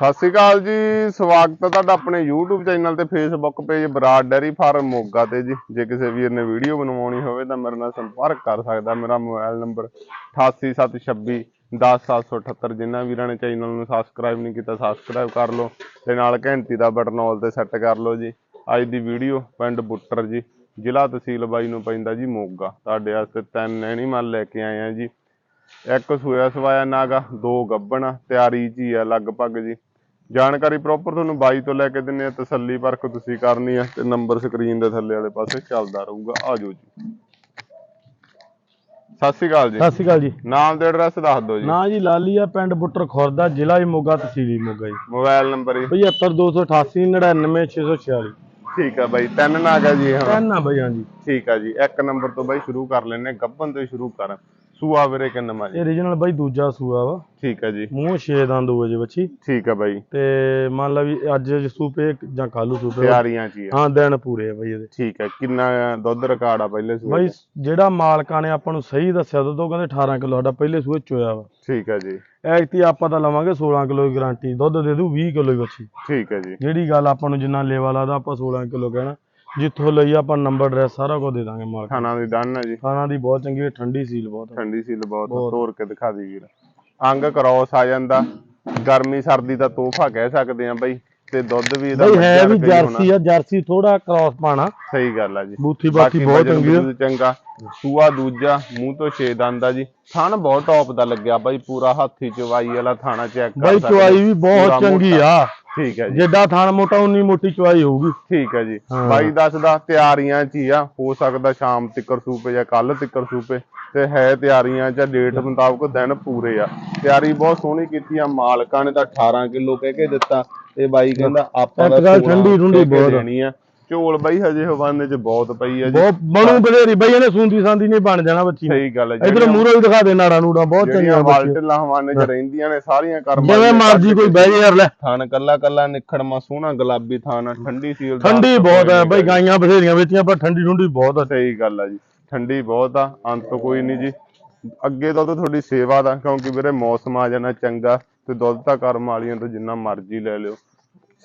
ਸਤਿ ਸ਼੍ਰੀ ਅਕਾਲ ਜੀ, ਸਵਾਗਤ ਹੈ ਤੁਹਾਡਾ ਆਪਣੇ YouTube ਚੈਨਲ ਤੇ Facebook page Brar dairy farm Moga ਤੇ ਜੀ। ਜੇ ਕਿਸੇ ਵੀਰ ਨੇ ਵੀਡੀਓ ਬਣਵਾਉਣੀ ਹੋਵੇ ਤਾਂ ਮੇਰੇ ਨਾਲ ਸੰਪਰਕ ਕਰ ਸਕਦਾ। ਮੇਰਾ ਮੋਬਾਈਲ ਨੰਬਰ 8876 10778 ਜਿਨ੍ਹਾਂ ਵੀਰਾਂ ਨੇ ਚੈਨਲ ਨੂੰ ਸਬਸਕ੍ਰਾਈਬ ਨਹੀਂ ਕੀਤਾ ਸਬਸਕ੍ਰਾਈਬ ਕਰ ਲਓ ਤੇ ਨਾਲ ਘੰਟੀ ਦਾ ਬਟਨ ਆਲ ਤੇ ਸੈੱਟ ਕਰ ਲਓ ਜੀ। ਅੱਜ ਦੀ ਵੀਡੀਓ ਪਿੰਡ ਬੁੱਟਰ ਜੀ, ਜ਼ਿਲ੍ਹਾ ਤਹਿਸੀਲ ਬਾਈ ਨੂੰ ਪੈਂਦਾ ਜੀ ਮੋਗਾ। ਤੁਹਾਡੇ ਵਾਸਤੇ ਤਿੰਨ ਐਨੀਮਲ ਲੈ ਕੇ ਆਏ ਆ ਜੀ। ਇੱਕ ਸੂਇਆ ਸਵਾਇਆ ਨਾਗਾ, ਦੋ ਗੱਬਣ, ਤਿਆਰੀ ਜੀ ਹੀ ਆ ਲਗਭਗ ਜੀ। ਜਾਣਕਾਰੀ ਪ੍ਰੋਪਰ ਤੁਹਾਨੂੰ ਬਾਈ ਤੋਂ ਲੈ ਕੇ ਦਿੰਨੇ ਆ ਤਸੱਲੀ ਪਰਖ ਤੁਸੀਂ ਕਰਨੀ ਆ ਤੇ ਨੰਬਰ ਸਕਰੀਨ ਦੇ ਥੱਲੇ ਵਾਲੇ ਪਾਸੇ ਚੱਲਦਾ ਰਹੂਗਾ। ਆ ਜਾਓ ਜੀ। ਸਤਿ ਸ਼੍ਰੀ ਅਕਾਲ ਜੀ। ਸਤਿ ਸ਼੍ਰੀ ਅਕਾਲ ਜੀ। ਨਾਮ ਤੇ ਐਡਰੈਸ ਦੱਸ ਦਿਓ ਜੀ। ਨਾਂ ਜੀ ਲਾਲੀਆ ਪਿੰਡ ਬੁੱਟਰ ਖੁਰਦਾ ਜ਼ਿਲ੍ਹਾ ਹੀ ਮੋਗਾ ਤਹਿਸੀਲ ਹੀ ਮੋਗਾ ਜੀ। ਮੋਬਾਈਲ ਨੰਬਰ ਜੀ। 75288 99646 ਠੀਕ ਆ ਬਾਈ ਤਿੰਨ ਨਾਗ ਆ ਜੀ ਹਾਂ। ਕਹਿਣਾ ਬਈ ਹਾਂਜੀ ਠੀਕ ਆ ਜੀ। ਇੱਕ ਨੰਬਰ ਤੋਂ ਬਾਈ ਸ਼ੁਰੂ ਕਰ ਲੈਨੇ ਗੱਬਨ ਤੋਂ ਹੀ ਸ਼ੁਰੂ ਕਰ। ਸੂਆ ਵੀਰੇ ਕਿੰਨਾ ਜੀ? ਇਹ ਰੀਜਨਲ ਬਾਈ ਦੂਜਾ ਸੂਆ ਵਾ। ਠੀਕ ਆ ਜੀ। ਮੂੰਹ ਛੇ ਦੰਦ ਹੋਏ ਜੇ ਬੱਚੀ। ਠੀਕ ਆ ਬਾਈ। ਤੇ ਮੰਨ ਲਾ ਵੀ ਅੱਜ ਸੂਪੇ ਜਾਂ ਕੱਲੂ ਸੂਪੇ ਤਿਆਰੀਆਂ ਚ ਹੀ ਹਾਂ ਦਿਨ ਪੂਰੇ ਆ ਬਾਈ ਇਹਦੇ। ਠੀਕ ਆ ਕਿੰਨਾ ਦੁੱਧ ਰਿਕਾਰਡ ਆ ਪਹਿਲੇ ਸੂਏ ਬਾਈ? ਜਿਹੜਾ ਮਾਲਕਾਂ ਨੇ ਆਪਾਂ ਨੂੰ ਸਹੀ ਦੱਸਿਆ ਦੁੱਧ ਉਹ ਕਹਿੰਦੇ 18 ਕਿਲੋ ਸਾਡਾ ਪਹਿਲੇ ਸੂਏ ਚੋਇਆ ਵਾ। ਠੀਕ ਆ ਜੀ। ਐਕਤੀ ਆਪਾਂ ਤਾਂ ਲਵਾਂਗੇ 16 ਕਿਲੋ ਦੀ ਗਾਰੰਟੀ ਦੁੱਧ ਦੇ ਦੂ 20 ਕਿਲੋ ਦੀ ਬੱਚੀ। ਠੀਕ ਆ ਜੀ। ਜਿਹੜੀ ਗੱਲ ਆਪਾਂ ਨੂੰ ਜਿੰਨਾ ਲੇਵਾ ਲੱਗਦਾ ਆਪਾਂ 16 ਕਿਲੋ ਕਹਿਣਾ। ਜਿੱਥੋਂ ਲਈ ਆਪਾਂ ਨੰਬਰ ਐਡਰੈਸ ਸਾਰਾ ਕੁਝ ਦੇ ਦਾਂਗੇ ਮਾਲਕ। ਖਾਣਾ ਦੀ ਡਨ ਆ ਜੀ। ਖਾਣਾ ਦੀ ਬਹੁਤ ਚੰਗੀ ਹੈ, ਠੰਡੀ ਸੀਲ ਬਹੁਤ ਹੈ। ਠੰਡੀ ਸੀਲ ਬਹੁਤ। ਤੋੜ ਕੇ ਦਿਖਾ ਦੀ ਵੀਰ। ਅੰਗ ਕ੍ਰੋਸ ਆ ਜਾਂਦਾ। ਗਰਮੀ ਸਰਦੀ ਦਾ ਤੋਹਫਾ ਕਹਿ ਸਕਦੇ ਆ ਬਾਈ ਤੇ ਦੁੱਧ ਵੀ ਇਹਦਾ ਹੈ ਵੀ। ਜਰਸੀ ਆ ਜਰਸੀ ਥੋੜਾ ਕ੍ਰਾਸ ਪਾਣਾ ਸਹੀ ਗੱਲ ਆ ਜੀ। ਬੂਥੀ ਬਾਕੀ ਬਹੁਤ ਚੰਗੀ ਆ। ਚੰਗਾ। ਸੂਆ ਦੂਜਾ ਮੂੰਹ ਤੋਂ ਛੇ ਦੰਦ ਆ ਜੀ। ਥਣ ਬਹੁਤ ਟੌਪ ਦਾ ਲੱਗਿਆ ਬਾਈ ਪੂਰਾ ਹਾਥੀ ਚਵਾਈ ਵਾਲਾ ਥਾਣਾ ਚੈੱਕ ਕਰ ਬਈ ਚੁਆਈ ਵੀ ਬਹੁਤ ਚੰਗੀ। ਆ। ਠੀਕ ਹੈ ਜੀ। ਜਿੱਡਾ ਥਾਣ ਮੋਟਾ ਉਨੀ ਮੋਟੀ ਚੁਆਈ ਹੋਊਗੀ। ਠੀਕ ਹੈ ਜੀ। ਹਾਂ। ਬਾਈ ਦੱਸਦਾ ਤਿਆਰੀਆਂ ਚ ਹੀ ਆ ਹੋ ਸਕਦਾ ਸ਼ਾਮ ਤੱਕਰ ਸੂਪੇ ਜਾਂ ਕੱਲ ਤੱਕਰ ਸੂਪੇ ਤੇ ਹੈ ਤਿਆਰੀਆਂ ਚ ਡੇਟ ਮੁਤਾਬਕ ਦਿਨ ਪੂਰੇ ਆ। ਤਿਆਰੀ ਬਹੁਤ ਸੋਹਣੀ ਕੀਤੀ ਆ ਮਾਲਕਾਂ ਨੇ ਤਾਂ 18 ਕਿਲੋ ਕਹਿ ਕੇ ਦਿੱਤਾ ਤੇ ਬਾਈ ਕਹਿੰਦਾ ਆਪਾਂ ਇੱਕ ਤਾਂ ਗੱਲ 16 ਠੰਡੀ ਠੁੰਡੀ ਕਹਿ ਕੇ ਬਹੁਤ ਆ। ਦੇਣੀ ਆ। ਝੋਲ ਬਾਈ ਹਜੇ ਹਵਾਨੇ ਚ ਬਹੁਤ ਪਈ ਆ ਜੀ। ਬਹੁਤ ਬਣੂ ਬਥੇਰੀ ਬਈ ਇਹਨੇ ਸੁੰਦੀ ਸਾਂਦੀ ਨਹੀਂ ਬਣ ਜਾਣਾ ਬੱਚੀ ਨੇ। ਸਹੀ ਗੱਲ ਹੈ ਇਧਰ ਮੂਹਰੋਂ ਵੀ ਦਿਖਾ ਦੇ ਨਾੜਾ ਨੂੜਾ ਬਹੁਤ ਚੰਗੀਆਂ ਬੱਚੀ। ਹਵਾਨੇ ਚ ਰਹਿੰਦੀਆਂ ਨੇ ਸਾਰੀਆਂ ਕਰਮਾਂ ਜਿਵੇਂ ਮਰਜ਼ੀ ਕੋਈ ਬਹਿ ਜੇ ਯਾਰ ਲੈ। ਥਣ ਕੱਲਾ ਕੱਲਾ ਨਿਖੜਮਾ ਸੋਹਣਾ ਗੁਲਾਬੀ ਥਣ ਠੰਡੀ ਸੀਲ ਠੰਡੀ ਬਹੁਤ ਹੈ ਬਈ ਗਾਈਆਂ ਬਥੇਰੀਆਂ ਵੇਚੀਆਂ ਪਰ ਠੰਡੀ ਠੁੰਡੀ ਬਹੁਤ ਆ। ਸਹੀ ਗੱਲ ਆ ਜੀ ਠੰਡੀ ਬਹੁਤ ਆ ਅੰਤ ਕੋਈ ਨਹੀਂ ਜੀ। ਅੱਗੇ ਤੋਂ ਤਾਂ ਤੁਹਾਡੀ ਸੇਵਾ ਦਾ ਕਿਉਂਕਿ ਵੀਰੇ ਮੌਸਮ ਆ ਜਾਣਾ ਚੰਗਾ ਤੇ ਦੁੱਧ ਤਾਂ ਕਰਮ ਵਾਲੀਆਂ ਤੋਂ ਜਿੰਨਾ ਮਰਜ਼ੀ ਲੈ ਲਿਓ।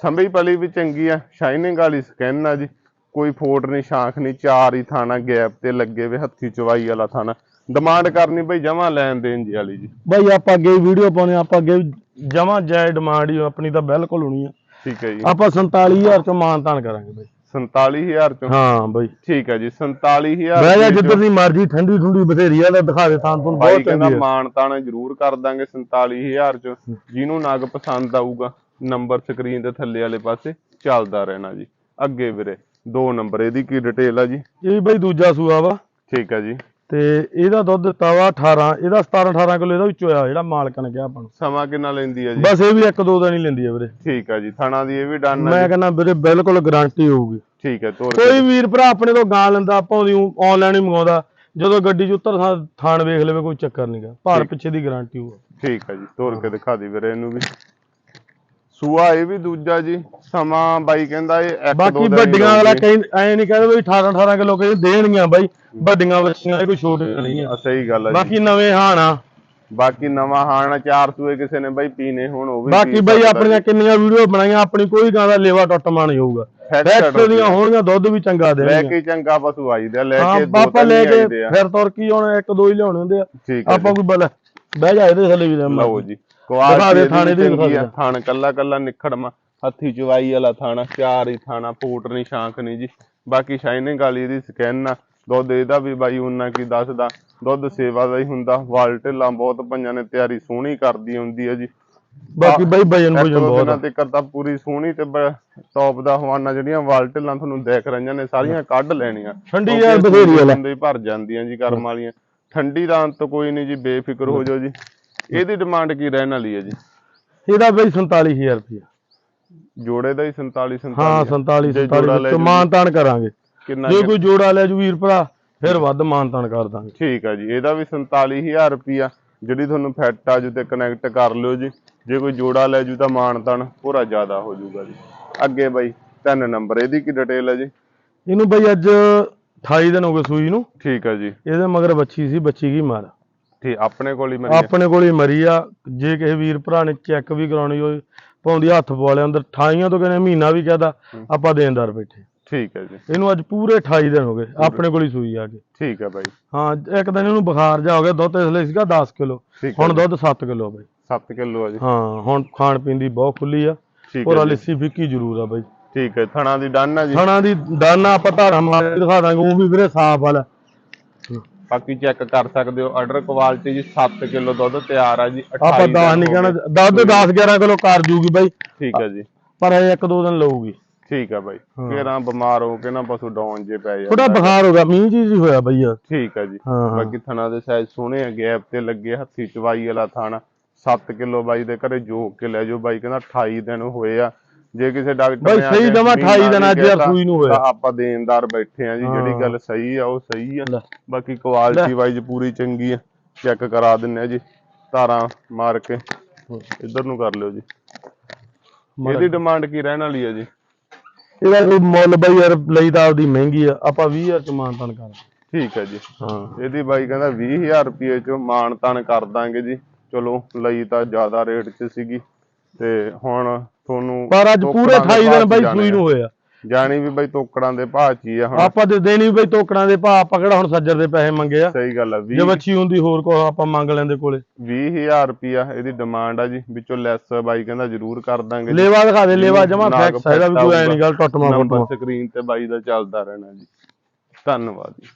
ਸੰਭੀ ਪਲੀ ਵੀ ਚੰਗੀ ਆ ਸ਼ਾਈਨਿੰਗ ਵਾਲੀ ਸਕਿਨ ਆ ਜੀ। ਕੋਈ ਫੋਟ ਨਹੀਂ ਸ਼ਾਂਖ ਨਹੀਂ ਚਾਰ ਹੀ ਥਾਣਾ ਗੈਪ ਤੇ ਲੱਗੇ ਵੇ ਹੱਥੀ ਚਵਾਈ ਵਾਲਾ ਥਾਣਾ। ਡਿਮਾਂਡ ਕਰਨੀ ਬਈ ਜਮਾ ਲੈਣ ਦੇਣ ਜੀ ਵਾਲੀ ਜੀ। ਬਈ ਆਪਾਂ ਅੱਗੇ ਵੀਡੀਓ ਪਾਉਣੇ ਆਪਾਂ ਅੱਗੇ ਜਮਾ ਜਾਇ ਡਿਮਾਂਡ ਹੀ ਆਪਣੀ ਤਾਂ ਬਿਲਕੁਲ ਹੋਣੀ ਆ। ਠੀਕ ਹੈ ਜੀ। ਆਪਾਂ 47000 ਚੋਂ ਮਾਨਤਾਨ ਕਰਾਂਗੇ ਬਈ। 47000 ਚੋਂ? ਹਾਂ ਬਈ। ਠੀਕ ਹੈ ਜੀ 47000 ਬਹਿ ਜਾ ਜਿੱਧਰ ਦੀ ਮਰਜ਼ੀ ਠੰਡੀ ਠੰਡੀ ਬਥੇਰੀ ਆ ਤਾਂ ਦਿਖਾ ਦੇ ਤਾਂ ਤੁਹਾਨੂੰ ਬਹੁਤ ਚੰਗੀ ਤਾਣਾ ਜ਼ਰੂਰ ਕਰ ਦਾਂਗੇ 47000 ਚ। ਜਿਹਨੂੰ ਨਗ ਪਸੰਦ ਆਊਗਾ। ਨੰਬਰ ਸਕਰੀਨ ਦੇ ਥੱਲੇ ਵਾਲੇ ਪਾਸੇ ਚੱਲਦਾ ਰਹਿਣਾ ਜੀ। ਅੱਗੇ ਵੀਰੇ ਦੋ ਨੰਬਰ ਇਹਦੀ ਕੀ ਡਿਟੇਲ ਆ ਜੀ? ਇਹ ਬਈ ਦੂਜਾ ਸੂਆ ਵਾ। ਠੀਕ ਆ ਜੀ। ਤੇ ਇਹਦਾ ਦੁੱਧ ਦਿੱਤਾ ਵਾ 18 ਇਹਦਾ 17 18 ਕਿਲੋ ਇਹਦਾ ਵਿੱਚੋਂ ਆ ਜਿਹੜਾ ਮਾਲਕ ਨੇ ਕਿਹਾ ਆਪਾਂ ਨੂੰ। ਸਮਾਂ ਕਿੰਨਾ ਲੈਂਦੀ ਆ ਜੀ? ਬਸ ਇਹ ਵੀ ਇੱਕ ਦੋ ਦਿਨ ਹੀ ਲੈਂਦੀ ਆ ਵੀਰੇ। ਠੀਕ ਆ ਜੀ ਥਣਾ ਦੀ ਇਹ ਵੀ ਡਨ ਆ ਮੈਂ ਕਹਿੰਦਾ ਵੀਰੇ ਬਿਲਕੁਲ ਗਾਰੰਟੀ ਹੋਊਗੀ। ਠੀਕ ਹੈ ਤੋਰ ਕੋਈ ਵੀਰ ਭਰਾ ਆਪਣੇ ਤੋਂ ਗਾਂ ਲੈਂਦਾ ਆਪਾਂ ਉਹਦੀ ਆਨਲਾਈਨ ਹੀ ਮੰਗਾਉਂਦਾ। ਜਦੋਂ ਗੱਡੀ 'ਚ ਉਤਰ ਥਾਣ ਵੇਖ ਲਵੇ ਕੋਈ ਚੱਕਰ ਨਹੀਂਗਾ ਭਾਰ ਪਿੱਛੇ ਦੀ ਗਾਰੰਟੀ ਹੋਊ। ਠੀਕ ਆ ਜੀ ਤੋਰ ਕੇ ਦਿਖਾ ਦੀ ਵੀਰੇ ਇਹਨੂੰ ਵੀ। ਸੂਆ ਇਹ ਵੀ ਦੂਜਾ ਜੀ ਸਮਾਂ ਬਾਈ ਕਹਿੰਦਾ ਇਹ ਇੱਕ ਦੋ ਬਾਕੀ ਵੱਡੀਆਂ ਵਾਲਾ। ਕਈ ਐ ਨਹੀਂ ਕਹਿੰਦੇ ਵੀ 18 18 ਕਿਲੋ ਕਹੇ ਦੇਣਗੀਆਂ ਬਾਈ ਵੱਡੀਆਂ ਇਹ ਕੋਈ ਛੋਟੀਆਂ ਨਹੀਂ ਆ ਸਹੀ ਗੱਲ ਆ ਜੀ। ਬਾਕੀ ਨਵੇਂ ਹਾਣਾ ਬਾਕੀ ਨਵਾਂ ਹਾਣਾ ਚਾਰ ਸੂਏ ਕਿਸੇ ਨੇ ਬਾਈ ਪੀਨੇ ਹੁਣ ਉਹ ਵੀ ਬਾਕੀ ਬਾਈ ਆਪਣੀਆਂ ਕਿੰਨੀਆਂ ਵੀਡੀਓ ਬਣਾਈਆਂ ਆਪਣੀ ਕੋਈ ਗਾਂ ਦਾ ਲੇਵਾ ਟੁੱਟਮਾ ਨਹੀਂ ਹੋਊਗਾ Head ਫੈਕਟ shot ਦੀਆਂ ਹੋਣਗੀਆਂ ਦੁੱਧ ਵੀ ਚੰਗਾ ਲੈ ਦੇਣਗੀਆਂ। ਕੇ ਚੰਗਾ ਪਸ਼ੂ ਆਈਦਾ ਲੈ ਕੇ ਦੋ ਤਿੰਨ ਲੈ ਕੇ ਫਿਰ ਤੁਰ ਕੀ ਹੁਣ ਇੱਕ ਦੋ ਹੀ ਲਿਆਉਣੇ ਹੁੰਦੇ ਆ। ਆਪਾਂ ਕੋਈ ਬਲ ਬਹਿ ਜਾ ਇਹਦੇ ਥੱਲੇ ਵੀ ਲਓ ਜੀ। ਦਿਖਾ ਦੇ ਥਾਣੇ ਦੀ ਦਿਖਾ ਦੇ। ਥਾਣ ਕੱਲਾ ਕੱਲਾ ਨਿਖੜਮਾ ਹੱਥੀ ਚਵਾਈ ਵਾਲਾ ਥਾਣਾ ਚਾਰ ਹੀ ਥਾਣਾ ਫੋਟ ਨਹੀਂ ਸ਼ਾਂਖ ਨਹੀਂ ਜੀ ਬਾਕੀ ਸ਼ਾਈਨਿੰਗ ਵਾਲੀ ਇਹਦੀ ਸਕੈਨ ਆ ਦੁੱਧ ਇਹਦਾ ਵੀ ਬਾਈ ਉਹਨਾਂ ਕੀ ਦੱਸਦਾ ਦੁੱਧ ਸੇਵਾ ਦਾ ਹੀ ਹੁੰਦਾ ਵਾਲਟੇਲਾਂ ਬਹੁਤ ਪੰਜਾਂ ਨੇ ਤਿਆਰੀ ਸੋਹਣੀ ਕਰਦੀ ਹੁੰਦੀ ਹੈ ਜੀ ਬਾਕੀ ਬਾਈ ਵਜਨ ਵਜਨ ਬਹੁਤ ਆ। ਤੇ ਕਰਤਾ ਪੂਰੀ ਸੋਹਣੀ ਤੇ ਟੌਪ ਦਾ ਹਵਾਨਾ ਜਿਹੜੀਆਂ ਵਾਲਟੇਲਾਂ ਤੁਹਾਨੂੰ ਦੇਖ ਰਹੀਆਂ ਨੇ ਸਾਰੀਆਂ ਕੱਢ ਲੈਣੀਆਂ ਠੰਡੀ ਯਾਰ ਬਥੇਰੀ ਆ ਲੈ। ਹੁੰਦੇ ਹੀ ਭਰ ਜਾਂਦੀਆਂ ਜੀ ਕਰਮ ਵਾਲੀਆਂ ਠੰਡੀ ਦਾ ਅੰਤ ਕੋਈ ਨਹੀਂ ਜੀ ਬੇਫਿਕਰ ਹੋ ਜਾਓ ਜੀ ਇਹਦੀ ਡਿਮਾਂਡ ਕੀ ਰਹਿਣ ਵਾਲੀ ਹੈ ਜੀ? ਇਹਦਾ ਬਾਈ 47000 ਰੁਪਏ ਜੋੜੇ ਦਾ ਹੀ 47 47 ਹਾਂ 47 ਜੇ ਜੋੜਾ 47 ਲੈ ਵਿੱਚੋਂ ਮਾਨਤਾਨ ਕਰਾਂਗੇ। ਕਿੰਨਾ ਜੇ ਕੋਈ ਜੋੜਾ ਲੈ ਜੂ ਵੀਰ ਭਰਾ ਫਿਰ ਵੱਧ ਮਾਨਤਾਨ ਕਰ ਦਾਂਗੇ। ਠੀਕ ਆ ਜੀ ਇਹਦਾ ਵੀ 47000 ਰੁਪਿਆ ਜਿਹੜੀ ਤੁਹਾਨੂੰ ਫਿੱਟ ਆ ਜੂ ਤੇ ਕਨੈਕਟ ਕਰ ਲਿਓ ਜੀ। ਜੇ ਕੋਈ ਜੋੜਾ ਲੈ ਜੂ ਤਾਂ ਮਾਨਤਨ ਪੂਰਾ ਜ਼ਿਆਦਾ ਹੋ ਜਾਊਗਾ ਜੀ। ਅੱਗੇ ਬਾਈ ਤਿੰਨ ਨੰਬਰ ਇਹਦੀ ਕੀ ਡਿਟੇਲ ਹੈ ਜੀ? ਇਹਨੂੰ ਬਾਈ ਅੱਜ 28 ਦਿਨ ਹੋ ਗਏ ਸੂਈ ਨੂੰ। ਠੀਕ ਆ ਜੀ। ਇਹਦੇ ਮਗਰ ਬੱਚੀ ਸੀ ਬੱਚੀ ਕੀ ਮਾਰ? ਠੀਕ ਆਪਣੇ ਕੋਲ ਹੀ ਮਰੀ। ਆਪਣੇ ਕੋਲ ਹੀ ਮਰੀ ਆ। ਜੇ ਕਿਸੇ ਵੀਰ ਭਰਾ ਨੇ ਚੈੱਕ ਵੀ ਕਰਾਉਣੀ ਹੋਵੇ ਪਾਉਂਦੀ ਹੱਥ ਪਵਾਲੇ ਅੰਦਰ 28 ਤੋਂ ਕਹਿੰਦੇ ਮਹੀਨਾ ਵੀ ਕਹਦਾ ਆਪਾਂ ਦੇਣਦਾਰ ਬੈਠੇ। ਠੀਕ ਹੈ ਜੀ। ਇਹਨੂੰ ਅੱਜ ਪੂਰੇ 28 ਦਿਨ ਹੋ ਗਏ ਆਪਣੇ ਕੋਲ ਹੀ ਸੂਈ ਆ ਕੇ। ਠੀਕ ਹੈ ਬਾਈ। ਹਾਂ ਇੱਕ ਦਿਨ ਇਹਨੂੰ ਬੁਖਾਰ ਜਾ ਹੋ ਗਿਆ ਦੁੱਧ ਇਸ ਲਈ ਸੀਗਾ 10 ਕਿਲੋ। ਹੁਣ ਦੁੱਧ 7 ਕਿਲੋ ਬਾਈ। 7 ਕਿਲੋ ਆ ਜੀ। ਹਾਂ ਹੁਣ ਖਾਣ ਪੀਣ ਦੀ ਬਹੁਤ ਖੁੱਲੀ ਆ। ਔਰ ਲੱਸੀ ਫਿੱਕੀ ਜ਼ਰੂਰ ਆ ਬਾਈ। ਠੀਕ ਹੈ ਥਣਾ ਦੀ ਡਨ ਜੀ। ਥਣਾ ਦੀ ਦਾਨਾ ਆਪਾਂ ਧਾਰਾਂ ਮਾਰ ਦਿਖਾ ਦਾਂਗੇ ਉਹ ਵੀ ਵੀਰੇ ਸਾਫ਼ ਵਾਲਾ। ਬਾਕੀ ਚੈੱਕ ਕਰ ਸਕਦੇ ਹੋ ਆਰਡਰ ਕੁਆਲਿਟੀ ਜੀ 7 ਕਿਲੋ ਦੁੱਧ ਤਿਆਰ ਆ ਜੀ 28 ਆਪਾਂ 10 ਦਿਨ ਨਹੀਂ ਕਹਿਣਾ। ਦੁੱਧ 10 11 ਕਿਲੋ ਕਰ ਜੂਗੀ ਬਾਈ। ਠੀਕ ਹੈ ਜੀ। ਪਰ ਇਹ ਇੱਕ ਦੋ ਦਿਨ ਲਊਗੀ। ਠੀਕ ਹੈ। ਬਾਈ। ਘੇਰਾਂ ਬਿਮਾਰ ਹੋ ਕੇ ਨਾ ਪਸ਼ੂ ਡਾਊਨ ਜੇ ਪੈ ਥੋੜਾ ਜਾਂਦਾ ਬੁਖਾਰ ਹੋ ਗਿਆ ਮੀਂਹ ਜੀ ਜੀ ਹੋਇਆ ਬਾਈ ਠੀਕ ਹੈ ਜੀ ਬਾਕੀ ਥਣਾ ਦੇ ਸਾਈਜ਼ ਸੋਹਣੇ ਆ ਗੈਪ ਤੇ ਲੱਗੇ ਹੱਥੀ ਚਵਾਈ ਵਾਲਾ ਥਾਣਾ 7 ਕਿਲੋ ਬਾਈ ਦੇ ਘਰੇ ਜੋਕ ਕੇ ਲੈ ਜਾਓ। ਬਾਈ ਕਹਿੰਦਾ 28 ਦਿਨ ਹੋਏ ਆ ਜੇ ਕਿਸੇ ਡਾਕਟਰ ਬਾਈ ਸਹੀ ਮਹੀਨਾ 28 ਦਿਨ ਅੱਜ ਯਾਰ ਸੂਈ ਨੂੰ ਹੋਇਆ। ਆਪਾਂ ਦੇਣਦਾਰ ਬੈਠੇ ਆ ਜੀ ਜਿਹੜੀ। ਗੱਲ ਸਹੀ ਆ ਉਹ ਸਹੀ ਆ। ਬਾਕੀ ਕੁਆਲਿਟੀ ਵਾਈਜ਼ ਪੂਰੀ ਚੰਗੀ ਆ। ਚੈੱਕ ਕਰਾ ਦਿੰਨੇ ਆ ਜੀ ਧਾਰਾਂ ਮਾਰ ਕੇ। ਇੱਧਰ ਨੂੰ ਕਰ ਲਿਓ ਜੀ। ਇਹਦੀ ਡਿਮਾਂਡ ਕੀ ਰਹਿਣ ਵਾਲੀ ਆ ਜੀ? ਇਹਦਾ ਕੋਈ ਮੁੱਲ ਬਾਈ ਯਾਰ ਲਈ ਤਾਂ ਆਪਦੀ ਮਹਿੰਗੀ ਆ। ਆਪਾਂ 20000 ਚ ਮਾਨਤਨ ਕਰ ਠੀਕ ਹੈ ਜੀ। ਹਾਂ। ਇਹਦੀ ਬਾਈ ਕਹਿੰਦਾ 20000 ਰੁਪਏ ਚ ਮਾਣ ਤਾਣ ਕਰ ਦਾਂਗੇ ਜੀ। ਚਲੋ ਲਈ ਤਾਂ ਜ਼ਿਆਦਾ ਰੇਟ 'ਚ ਸੀਗੀ। ਤੇ ਹੁਣ ਤੁਹਾਨੂੰ ਪਰ ਅੱਜ ਪੂਰੇ ਤੋਕੜਾਂ ਦੇ 28 ਦਿਨ ਬਾਈ ਸੂਈ ਨੂੰ ਹੋਇਆ ਜਾਣੀ ਵੀ ਬਾਈ ਤੋਕੜਾਂ ਦੇ ਭਾਅ 'ਚ ਹੀ ਆ ਹੁਣ। ਆਪਾਂ ਤੇ ਦੇਣੀ ਬਈ ਟੋਕੜਾਂ ਦੇ ਭਾਅ ਆਪਾਂ ਕਿਹੜਾ ਹੁਣ ਸੱਜਰ ਦੇ ਪੈਸੇ ਮੰਗੇ ਆ? ਸਹੀ ਗੱਲ ਆ ਜੇ 20 ਬੱਚੀ ਹੁੰਦੀ ਹੋਰ ਕੋ ਆਪਾਂ ਮੰਗ ਲੈਂਦੇ ਕੋਲੇ। 20000 ਰੁਪਿਆ ਇਹਦੀ ਡਿਮਾਂਡ ਆ ਜੀ ਵਿੱਚੋਂ ਲੈਸ ਬਾਈ ਕਹਿੰਦਾ ਜ਼ਰੂਰ ਕਰ ਦਾਂਗੇ। ਲੇਵਾ ਦਿਖਾ ਦੇ ਲੇਵਾ ਜਮਾ ਫੈਕਸ ਹੈਗਾ ਵੀ ਕੋਈ ਐ ਨਹੀਂ ਗੱਲ ਟੁੱਟਮਾ ਨੰਬਰ ਸਕਰੀਨ ਤੇ ਬਾਈ ਦਾ ਚੱਲਦਾ ਰਹਿਣਾ ਜੀ। ਧੰਨਵਾਦ ਜੀ।